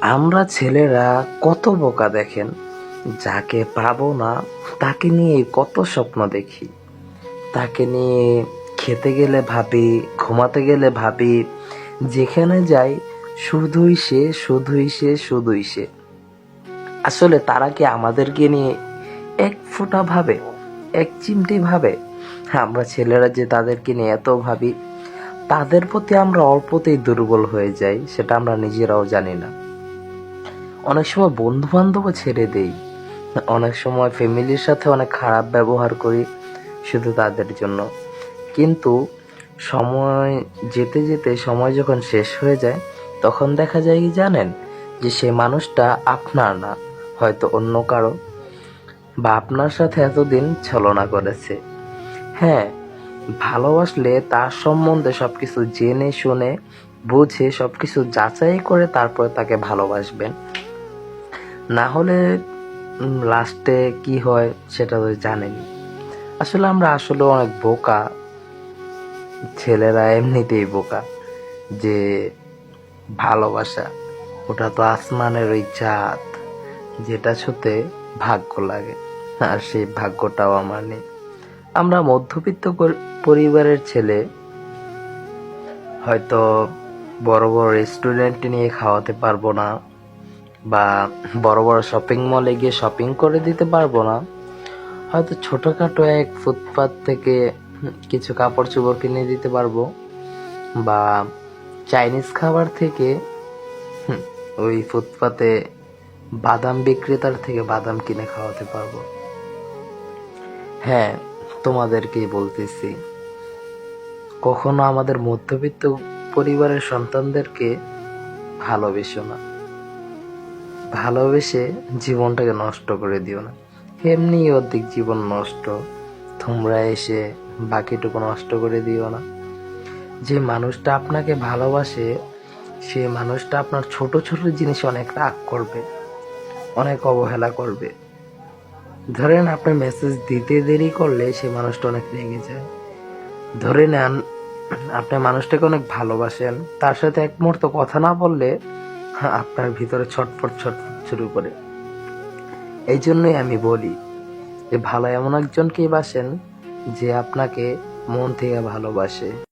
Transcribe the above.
আমরা ছেলেরা কত বোকা দেখেন, যাকে পাবো না, তাকে নিয়ে কত স্বপ্ন দেখি। তাকে নিয়ে খেতে গেলে ভাবি, ঘুমাতে গেলে ভাবি, যেখানে যাই, শুধুই সে শুধুই সে শুধুই সে। আসলে তারা কি আমাদেরকে নিয়ে এক ফোঁটা ভাবে, এক চিমটি ভাবে? আমরা ছেলেরা যে তাদেরকে নিয়ে এত ভাবি, তাদের প্রতি আমরা অল্পতেই দুর্বল হয়ে যাই, সেটা আমরা নিজেরাও জানি না। অনেক সময় বন্ধু বান্ধবও ছেড়ে দেই। অনেক সময় ফ্যামিলির সাথে অনেক খারাপ ব্যবহার করি শুধু তাদের জন্য। কিন্তু সময় যেতে যেতে সময় যখন শেষ হয়ে যায়, তখন দেখা যায় কি জানেন? যে সেই মানুষটা আপনার না, হয়তো অন্য কারও। বা আপনার সাথে এতদিন ছলনা করেছে। হ্যাঁ ভালোবাসলে তার সম্বন্ধে সব কিছু জেনে শুনে, বুঝে সব কিছু যাচাই করে তারপরে তাকে ভালোবাসবেন। না হলে লাস্টে কি হয় সেটা তো জানেনি। আসলে আমরা আসলে অনেক বোকা। ছেলেরা এমনিতেই বোকা যে ভালোবাসা, ওটা তো আসমানের ওই চাঁদ, যেটা ছুতে ভাগ্য লাগে, আর সেই ভাগ্যটাও আমার নেই। আমরা মধ্যবিত্ত পরিবারের ছেলে, হয়তো বড় বড় রেস্টুরেন্ট নিয়ে খাওয়াতে পারব না। বা বড় বড় শপিং মলে গিয়ে শপিং করে দিতে পারব না। হয়তো ছোটোখাটো এক ফুটপাত থেকে কিছু কাপড় চোপড় কিনে দিতে পারব বা চাইনিজ খাবার থেকে ওই ফুটপাতে বাদাম বিক্রেতার থেকে বাদাম কিনে খাওয়াতে পারব। হ্যাঁ তোমাদেরকেই বলতেছি। কখনো আমাদের মধ্যবিত্ত পরিবারের সন্তানদেরকে ভালোবেসো না। ভালোবেসে জীবনটাকে নষ্ট করে দিও না। এমনি অর্ধেক জীবন নষ্ট, তোমরা এসে বাকিটুকু নষ্ট করে দিও না। যে মানুষটা আপনাকে ভালোবাসে, সে মানুষটা আপনার ছোট ছোট জিনিসে অনেক রাগ করবে, অনেক অবহেলা করবে। ধরেন আপনি মেসেজ দিতে দেরি করলে সে মানুষটা অনেক রেগে যায়। ধরে নেন, আপনি মানুষটাকে অনেক ভালোবাসেন, তার সাথে এক মুহূর্ত কথা না বললে আপনার ভিতরে ছটফট ছটফট শুরু করে। এই জন্যই আমি বলি যে, ভালো এমন একজনকেই বাসেন যে আপনাকে মন থেকে ভালোবাসে।